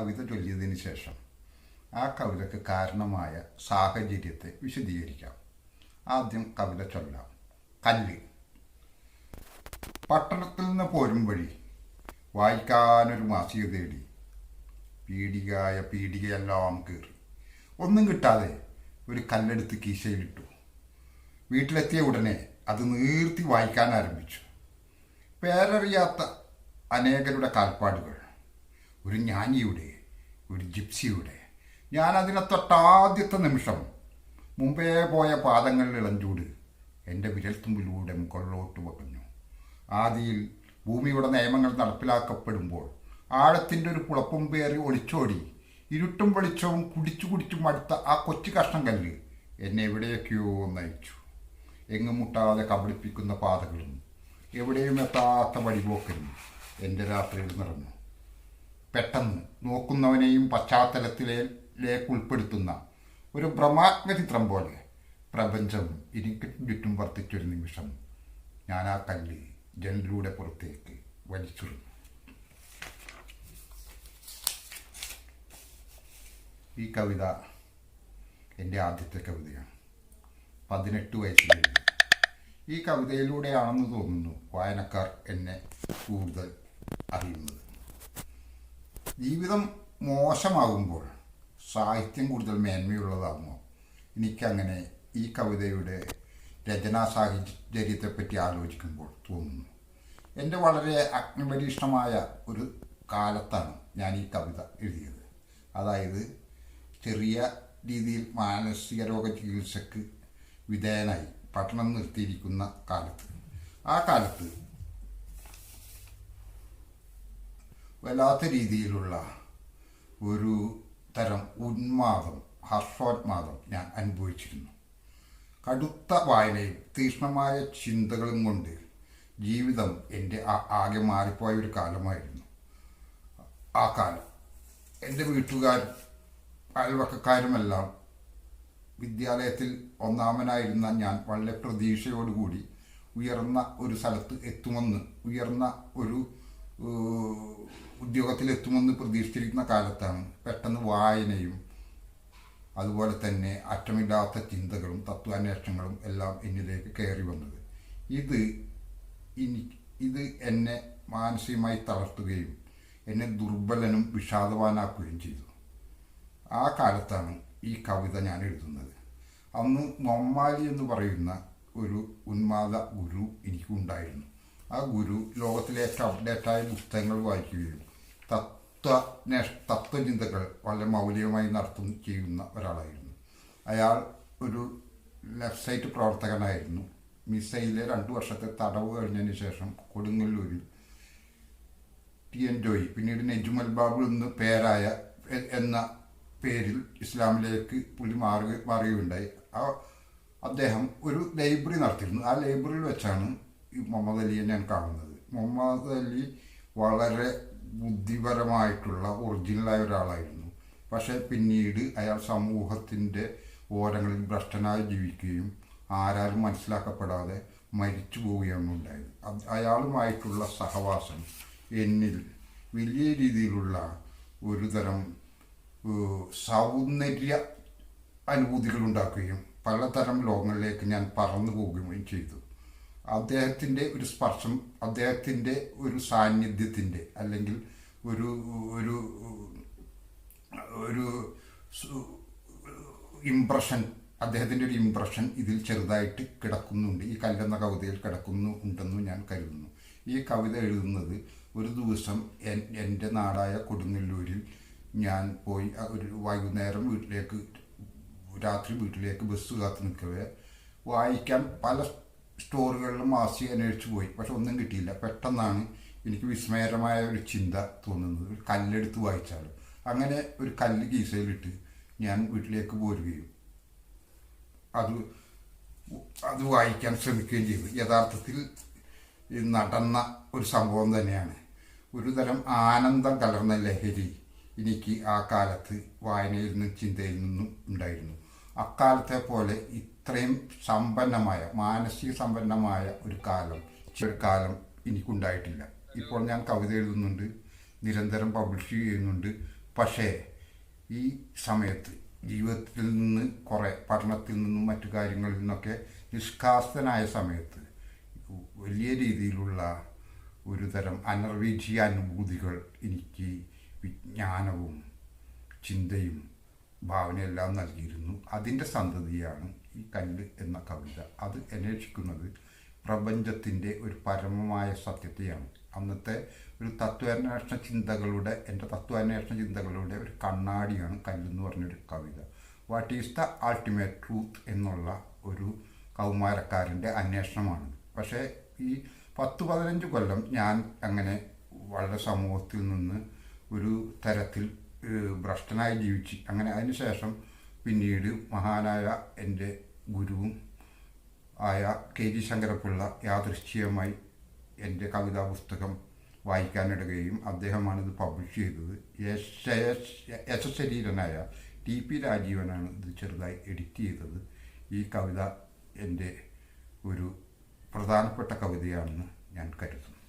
കവിത ചൊല്ലിയതിന് ശേഷം ആ കവിതയ്ക്ക് കാരണമായ സാഹചര്യത്തെ വിശദീകരിക്കാം. ആദ്യം കവിത ചൊല്ലാം. കല്ല്. പട്ടണത്തിൽ നിന്ന് പോരും വഴി വായിക്കാനൊരു മാസിക തേടി. പീടികയായ പീടികയെല്ലാം കീറി. ഒന്നും കിട്ടാതെ ഒരു കല്ലെടുത്ത് കീശയിലിട്ടു. വീട്ടിലെത്തിയ ഉടനെ അത് നീർത്തി വായിക്കാൻ ആരംഭിച്ചു. പേരറിയാത്ത അനേകരുടെ കാൽപ്പാടുകൾ. ഒരു ജ്ഞാനിയുടെ ഒരു ജിപ്സിയുടെ. ഞാനതിനെ തൊട്ടാദ്യത്തെ നിമിഷം മുമ്പേ പോയ പാദങ്ങളിൽ ഇളഞ്ചൂട് എന്റെ വിരൽത്തുമ്പിലൂടെ മുകളിലോട്ട് വകഞ്ഞു ആദിയിൽ ഭൂമിയുടെ നിയമങ്ങൾ നടപ്പിലാക്കപ്പെടുമ്പോൾ ആഴത്തിന്റെ ഒരു കുളപ്പും പേറി ഒളിച്ചോടി ഇരുട്ടും വെളിച്ചവും കുടിച്ചു കുടിച്ചും അടുത്ത ആ കൊച്ചു കഷ്ണം കല്ല് എന്നെ എവിടെയൊക്കെയോ നയിച്ചു. എങ്ങും മുട്ടാതെ കബളിപ്പിക്കുന്ന പാതകളും എവിടെയും എത്താത്ത വഴിപോക്കലും എന്റെ രാത്രിയിൽ നിറഞ്ഞു. പെട്ടെന്ന് നോക്കുന്നവനെയും പശ്ചാത്തലത്തിലേക്ക് ഉൾപ്പെടുത്തുന്ന ഒരു ഭ്രമാത്മചിത്രം പോലെ പ്രപഞ്ചം എനിക്ക് ചുറ്റും വർത്തിച്ചൊരു നിമിഷം ഞാൻ ആ കല്ല് ജനലിലൂടെ പുറത്തേക്ക് വലിച്ചെറിഞ്ഞു ഈ കവിത എന്റെ ആദ്യത്തെ കവിതയാണ്. പതിനെട്ട് വയസ്സിൽ ഈ കവിതയിലൂടെയാണെന്ന് തോന്നുന്നു വായനക്കാർ എന്നെ കൂടുതൽ അറിയുന്നത്. ജീവിതം മോശമാകുമ്പോൾ സാഹിത്യം കൂടുതൽ മേന്മയുള്ളതാകുമോ? എനിക്കങ്ങനെ ഈ കവിതയുടെ രചനാ സാഹചര്യത്തെപ്പറ്റി ആലോചിക്കുമ്പോൾ തോന്നുന്നു. എന്റെ വളരെ അഗ്നിപരീക്ഷണമായ ഒരു കാലത്താണ് ഞാൻ ഈ കവിത എഴുതിയത്. അതായത് ചെറിയ രീതിയിൽ മാനസിക രോഗ ചികിത്സക്ക് വിധേയനായി പഠനം നിർത്തിയിരിക്കുന്ന കാലത്ത്. ആ കാലത്ത് വല്ലാത്ത രീതിയിലുള്ള ഒരു തരം ഉന്മാദം ഹർഷോന്മാദം ഞാൻ അനുഭവിച്ചിരുന്നു. കടുത്ത വായനയും തീക്ഷ്ണമായ ചിന്തകളും കൊണ്ട് ജീവിതം എന്റെ ആകെ മാറിപ്പോയ ഒരു കാലമായിരുന്നു. ആ കാലം. എന്റെ വീട്ടുകാരും അയൽവക്കക്കാരുമെല്ലാം വിദ്യാലയത്തിൽ ഒന്നാമനായിരുന്ന ഞാൻ വളരെ പ്രതീക്ഷയോടുകൂടി ഉയർന്ന ഒരു സ്ഥലത്ത് എത്തുമെന്ന് ഉയർന്ന ഒരു ഉദ്യോഗത്തിലെത്തുമെന്ന് പ്രതീക്ഷിച്ചിരിക്കുന്ന കാലത്താണ് പെട്ടെന്ന് വായനയും അതുപോലെ തന്നെ അറ്റമില്ലാത്ത ചിന്തകളും തത്വാന്വേഷണങ്ങളും എല്ലാം എന്നിലേക്ക് കയറി വന്നത്. ഇത് ഇത് എന്നെ മാനസികമായി തളർത്തുകയും എന്നെ ദുർബലനും വിഷാദവാനാക്കുകയും ചെയ്തു. ആ കാലത്താണ് ഈ കവിത ഞാൻ എഴുതുന്നത്. അന്ന് മൊമ്മാലി എന്ന് പറയുന്ന ഒരു ഉന്മാദ ഗുരു എനിക്കുണ്ടായിരുന്നു. ആ ഗുരു ലോകത്തിലെ അപ്ഡേറ്റായ പുസ്തകങ്ങൾ വായിക്കുകയും തത്വ തത്വചിന്തകൾ വളരെ മൗലികമായി നടത്തും ചെയ്യുന്ന ഒരാളായിരുന്നു. അയാൾ ഒരു ലെഫ്റ്റ് സൈറ്റ് പ്രവർത്തകനായിരുന്നു. മിസൈലിലെ രണ്ടു വർഷത്തെ തടവ് കഴിഞ്ഞതിന് ശേഷം കൊടുങ്ങല്ലൂരിൽ ടി എൻ ജോയി പിന്നീട് നെജുമൽ ബാബു എന്ന് പേരായ എന്ന പേരിൽ ഇസ്ലാമിലേക്ക് പുള്ളി മാറുക മാറുകയുണ്ടായി. ആ അദ്ദേഹം ഒരു ലൈബ്രറി നടത്തിയിരുന്നു. ആ ലൈബ്രറിയിൽ വെച്ചാണ് ഈ മുഹമ്മദ് അലിയെ ഞാൻ കാണുന്നത്. മുഹമ്മദ് അലി വളരെ ബുദ്ധിപരമായിട്ടുള്ള ഒറിജിനലായ ഒരാളായിരുന്നു. പക്ഷേ പിന്നീട് അയാൾ സമൂഹത്തിന്റെ ഓരങ്ങളിൽ ഭ്രഷ്ടനായി ജീവിക്കുകയും ആരാലും മനസ്സിലാക്കപ്പെടാതെ മരിച്ചു പോവുകയാണ് ഉണ്ടായത്. അയാളുമായിട്ടുള്ള സഹവാസം എന്നിൽ വലിയ രീതിയിലുള്ള ഒരു തരം സൗന്ദര്യ അനുഭൂതികൾ ഉണ്ടാക്കുകയും പലതരം ലോകങ്ങളിലേക്ക് ഞാൻ പറന്നു പോവുകയും ചെയ്തു. അദ്ദേഹത്തിന്റെ ഒരു സ്പർശം അദ്ദേഹത്തിന്റെ ഒരു സാന്നിധ്യത്തിന്റെ അല്ലെങ്കിൽ ഒരു ഒരു ഒരു ഇംപ്രഷൻ അദ്ദേഹത്തിന്റെ ഒരു ഇംപ്രഷൻ ഇതിൽ ചെറുതായിട്ട് കിടക്കുന്നുണ്ട്. ഈ കല്ലെന്ന കവിതയിൽ കിടക്കുന്നു ഉണ്ടെന്ന് ഞാൻ കരുതുന്നു. ഈ കവിത എഴുതുന്നത് ഒരു ദിവസം എന്റെ നാടായ കൊടുങ്ങല്ലൂരിൽ ഞാൻ പോയി ഒരു വൈകുന്നേരം വീട്ടിലേക്ക് രാത്രി വീട്ടിലേക്ക് ബസ് കാത്തു നിൽക്കവേ വായിക്കാൻ പല സ്റ്റോറുകളിലും മാസിക അന്വേഷിച്ച് പോയി. പക്ഷെ ഒന്നും കിട്ടിയില്ല. പെട്ടെന്നാണ് എനിക്ക് വിസ്മയകരമായ ഒരു ചിന്ത തോന്നുന്നത്. ഒരു കല്ലെടുത്ത് വായിച്ചാൽ അങ്ങനെ ഒരു കല്ല് കീസയിലിട്ട് ഞാൻ വീട്ടിലേക്ക് പോരുകയും അത് അത് വായിക്കാൻ ശ്രമിക്കുകയും ചെയ്തു. യഥാർത്ഥത്തിൽ നടന്ന ഒരു സംഭവം തന്നെയാണ്. ഒരു തരം ആനന്ദം കലർന്ന ലഹരി എനിക്ക് ആ കാലത്ത് വായനയിൽ നിന്നും ചിന്തയിൽ നിന്നും ഉണ്ടായിരുന്നു. അക്കാലത്തെ പോലെ ഇത്രയും സമ്പന്നമായ മാനസിക സമ്പന്നമായ ഒരു കാലം ഒരു കാലം എനിക്കുണ്ടായിട്ടില്ല. ഇപ്പോൾ ഞാൻ കവിത എഴുതുന്നുണ്ട് നിരന്തരം പബ്ലിഷ് ചെയ്യുന്നുണ്ട്. പക്ഷേ ഈ സമയത്ത് ജീവിതത്തിൽ നിന്ന് കുറേ പഠനത്തിൽ നിന്നും മറ്റു കാര്യങ്ങളിൽ നിന്നൊക്കെ നിഷ്കാസനായ സമയത്ത് വലിയ രീതിയിലുള്ള ഒരു തരം അനർവീജിയാനുഭൂതികൾ എനിക്ക് വിജ്ഞാനവും ചിന്തയും ഭാവനയെല്ലാം നൽകിയിരുന്നു. അതിന്റെ സന്തതിയാണ് ഈ കല്ല് എന്ന കവിത. അത് അന്വേഷിക്കുന്നത് പ്രപഞ്ചത്തിന്റെ ഒരു പരമമായ സത്യത്തെയാണ്. അന്നത്തെ ഒരു തത്വാന്വേഷണ ചിന്തകളുടെ എന്റെ തത്വാന്വേഷണ ചിന്തകളുടെ ഒരു കണ്ണാടിയാണ് കല്ലെന്ന് പറഞ്ഞൊരു കവിത. What is the ultimate truth എന്നുള്ള ഒരു കൗമാരക്കാരന്റെ അന്വേഷണമാണ്. പക്ഷേ ഈ പത്ത് പതിനഞ്ച് കൊല്ലം ഞാൻ അങ്ങനെ വളരെ സമൂഹത്തിൽ നിന്ന് ഒരു തരത്തിൽ ഭ്രഷ്ടനായി ജീവിച്ച്. അങ്ങനെ അതിനുശേഷം പിന്നീട് മഹാനായ എന്റെ ഗുരുവും ആയ കെ ജി ശങ്കരപ്പിള്ള യാദൃശ്ചികമായി എന്റെ കവിതാ പുസ്തകം വായിക്കാനിടുകയും അദ്ദേഹമാണിത് പബ്ലിഷ് ചെയ്തത്. യശ യശശരീരനായ ടി പി രാജീവനാണ് ഇത് ചെറുതായി എഡിറ്റ് ചെയ്തത്. ഈ കവിത എന്റെ ഒരു പ്രധാനപ്പെട്ട കവിതയാണെന്ന് ഞാൻ കരുതുന്നു.